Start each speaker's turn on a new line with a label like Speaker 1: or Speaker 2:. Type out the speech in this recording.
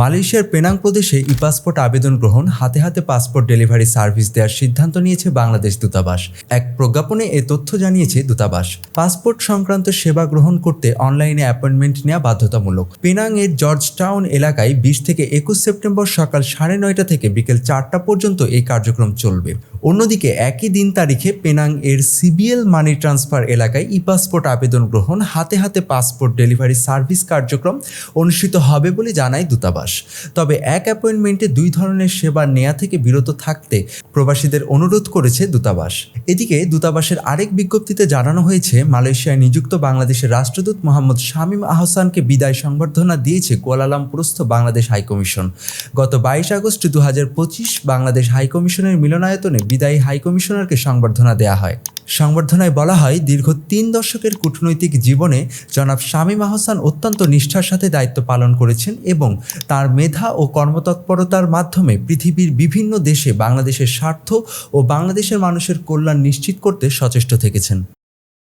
Speaker 1: মালয়েশিয়ার পেনাং প্রদেশে ই পাসপোর্ট আবেদন গ্রহণ, হাতে হাতে পাসপোর্ট ডেলিভারি সার্ভিস দেওয়ার সিদ্ধান্ত নিয়েছে বাংলাদেশ দূতাবাস। এক প্রজ্ঞাপনে এ তথ্য জানিয়েছে দূতাবাস। পাসপোর্ট সংক্রান্ত সেবা গ্রহণ করতে অনলাইনে অ্যাপয়েন্টমেন্ট নেওয়া বাধ্যতামূলক। পেনাং এর জর্জ টাউন এলাকায় বিশ থেকে একুশ সেপ্টেম্বর সকাল সাড়ে নয়টা থেকে বিকেল চারটা পর্যন্ত এই কার্যক্রম চলবে। অন্যদিকে একই দিন তারিখে পেনাং এর সিবিএল মানি ট্রান্সফার এলাকায় ই পাসপোর্ট আবেদন গ্রহণ, হাতে হাতে পাসপোর্ট ডেলিভারি সার্ভিস কার্যক্রম অনুষ্ঠিত হবে বলে জানায় দূতাবাস। তবে এক অ্যাপয়েন্টমেন্টে দুই ধরনের সেবা নেয়া থেকে বিরত থাকতে প্রবাসীদের অনুরোধ করেছে দূতাবাস। এদিকে দূতাবাসের আরেক বিজ্ঞপ্তিতে জানানো হয়েছে, মালয়েশিয়ায় নিযুক্ত বাংলাদেশের রাষ্ট্রদূত মোহাম্মদ শামীম আহসানকে বিদায় সংবর্ধনা দিয়েছে কুয়ালালামপুরস্থ বাংলাদেশ হাইকমিশন। গত বাইশ আগস্ট দু হাজার পঁচিশ বাংলাদেশ হাইকমিশনের মিলনায়তনে বিদায়ী হাইকমিশনারকে সংবর্ধনা দেওয়া হয়। সংবর্ধনায় বলা হয়, দীর্ঘ তিন দশকের কূটনৈতিক জীবনে জনাব শামীম আহসান অত্যন্ত নিষ্ঠার সাথে দায়িত্ব পালন করেছেন এবং তার মেধা ও কর্মতৎপরতার মাধ্যমে পৃথিবীর বিভিন্ন দেশে বাংলাদেশের স্বার্থ ও বাংলাদেশের মানুষের কল্যাণ নিশ্চিত করতে সচেষ্ট থেকেছেন।